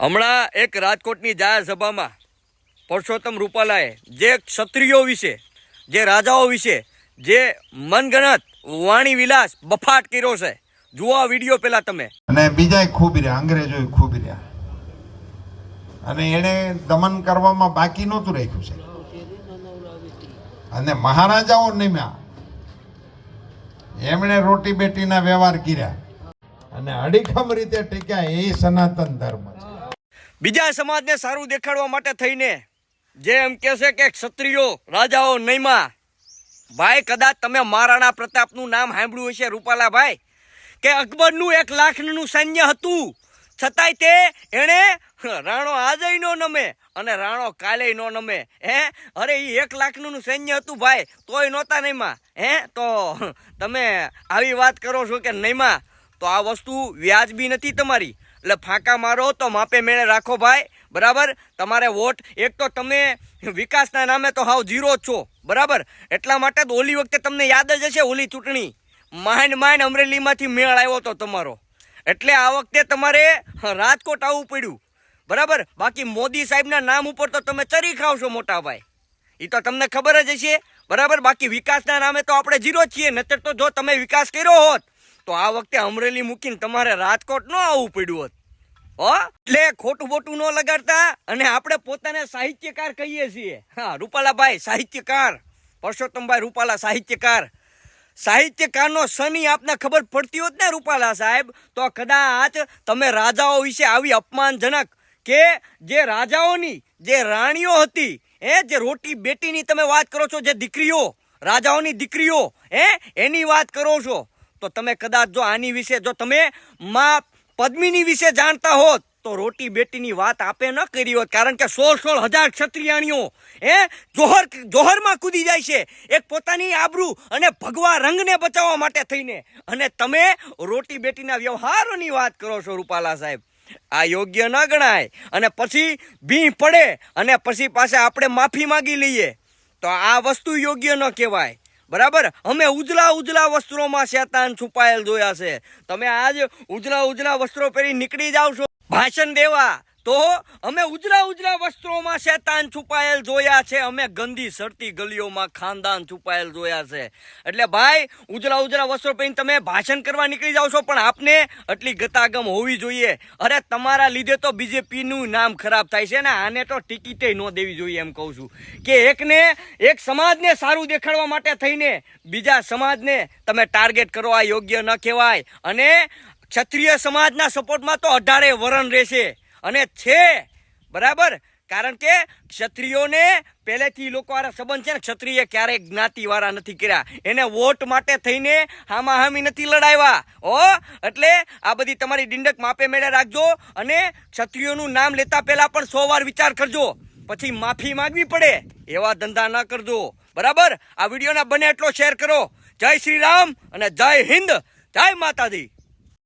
હમણાં એક રાજકોટની સભામાં પરસોત્તમ રૂપાલાએ જે ક્ષત્રિયો વિશે, જે રાજાઓ વિશે જે મનગણત વાણી વિલાસ બફાટ કર્યો છે, જુઓ આ વીડિયો પેલા તમે. અને બીજા ખૂબ રહ્યા અંગ્રેજો ખૂબ રહ્યા. અને એણે દમન કરવામાં બાકી નહોતું રાખ્યું છે. અને મહારાજાઓ નિમ્યા. એમણે રોટી બેટીના વ્યવહાર કર્યા. અને અડીખમ રીતે ટીક્યા, એ સનાતન ધર્મ છે. બીજા સમાજને સારું દેખાડવા માટે થઈને જે એમ કહે છે કે ક્ષત્રિયો રાજાઓ નહીમાં ભાઈ કદાચ તમે મહારાણા પ્રતાપનું નામ સાંભળ્યું હશે, રૂપાલાભાઈ, કે અકબરનું એક લાખનું સૈન્ય હતું. છતાંય તે એણે રાણો આજે નો નમે અને રાણો કાલે નો નમે. હે? અરે એ એક લાખનું સૈન્ય હતું ભાઈ, તોય નહોતા નહીમાં હે? તો તમે આવી વાત કરો છો કે નહીમાં તો આ વસ્તુ વ્યાજબી નથી તમારી. એટલે ફાંકા મારો તો માપે મેળે રાખો ભાઈ. બરાબર? તમારે વોટ, એક તો તમે વિકાસના નામે તો હાવ ઝીરો જ છો. બરાબર? એટલા માટે તો ઓલી વખતે તમને યાદ જ હશે ઓલી ચૂંટણી. માંડ માંડ અમરેલીમાંથી મેળ આવ્યો તો તમારો. એટલે આ વખતે તમારે રાજકોટ આવવું પડ્યું. બરાબર? બાકી મોદી સાહેબના નામ ઉપર તો તમે ચરી ખાવશો મોટા ભાઈ. એ તો તમને ખબર જ હશે. બરાબર? બાકી વિકાસના નામે તો આપણે જીરો છીએ. નતર તો જો તમે વિકાસ કર્યો હોત તો આ વખતે અમરેલી મૂકીને તમારે રાજકોટ ન આવવું પડ્યું હોત. હો? એટલે ખોટું બોટું ન લગાડતા અને આપણે પોતાને સાહિત્યકાર કહીએ છીએ. હા, રૂપાલાભાઈ, સાહિત્યકાર. પરસોત્તમભાઈ રૂપાલા, સાહિત્યકાર. સાહિત્યકારનો શનિ આપને ખબર પડતી હોત ને રૂપાલા સાહેબ, તો કદાચ તમે રાજાઓ વિશે આવી અપમાનજનક કે જે રાજાઓની જે રાણીઓ હતી એ જે રોટી બેટીની તમે વાત કરો છો, જે દીકરીઓ, રાજાઓની દીકરીઓ, હે, એની વાત કરો છો. તો તમે કદાચ જો આની વિશે જો તમે માં પદ્મિની વિશે જાણતા હોત, તો રોટી બેટીની વાત આપે ન કરી હોત. કારણ કે સોળ સોળ હજાર ક્ષત્રિયાણીઓ એ જોહર, જોહરમાં કૂદી જાય છે. એક પોતાની આબરૂ અને ભગવા રંગને બચાવવા માટે થઈને. અને તમે રોટી બેટીના વ્યવહારોની વાત કરો છો, રૂપાલા સાહેબ. આ યોગ્ય ન ગણાય. અને પછી ભી પડે, અને પછી પાસે આપણે માફી માંગી લઈએ. તો આ વસ્તુ યોગ્ય ન કહેવાય. બરાબર? અમે ઉજલા ઉજલા વસ્ત્રોમાં શેતાન છુપાયેલ જોયા છે. તમે આજ ઉજલા ઉજલા વસ્ત્રો પહેરી નીકળી જાવ છો. ભાષણ દેવા. તો અમે ઉજળા ઉજળા વસ્ત્રોમાં શેતાન છુપાયેલ જોયા છે. અમે ગંદી સરતી ગલીઓમાં ખાનદાન છુપાયેલ જોયા છે. એટલે ભાઈ ઉજળા ઉજળા વસ્ત્રો પહેરીને તમે ભાષણ કરવા નીકળી જાવ છો, પણ આપને આટલી ગતાગમ હોવી જોઈએ. અરે, તમારા લીધે તો બીજેપીનું નામ ખરાબ થાય છે ને, આને તો ટિકિટે ન દેવી જોઈએ એમ કહું છું. કે એકને, એક સમાજને સારું દેખાડવા માટે થઈને બીજા સમાજને તમે ટાર્ગેટ કરો, આ યોગ્ય ન કહેવાય. અને ક્ષત્રિય સમાજના સપોર્ટમાં તો અઢારે વરણ રહેશે. અને છે. બરાબર? કારણ કે ક્ષત્રિયોને પહેલેથી લોકો વાળા સંબંધ છે ને, ક્ષત્રિય ક્યારેય જ્ઞાતિવાળા નથી કર્યા. એને વોટ માટે થઈને હામા હામી નથી લડાવ્યા. ઓ એટલે આ બધી તમારી ડિંડક માપે મેળે રાખજો અને ક્ષત્રિયોનું નામ લેતા પહેલા પણ સો વાર વિચાર કરજો. પછી માફી માંગવી પડે. એવા ધંધા ન કરજો. બરાબર? આ વિડીયોના બને એટલો શેર કરો. જય શ્રી રામ અને જય હિન્દ. જય માતાજી.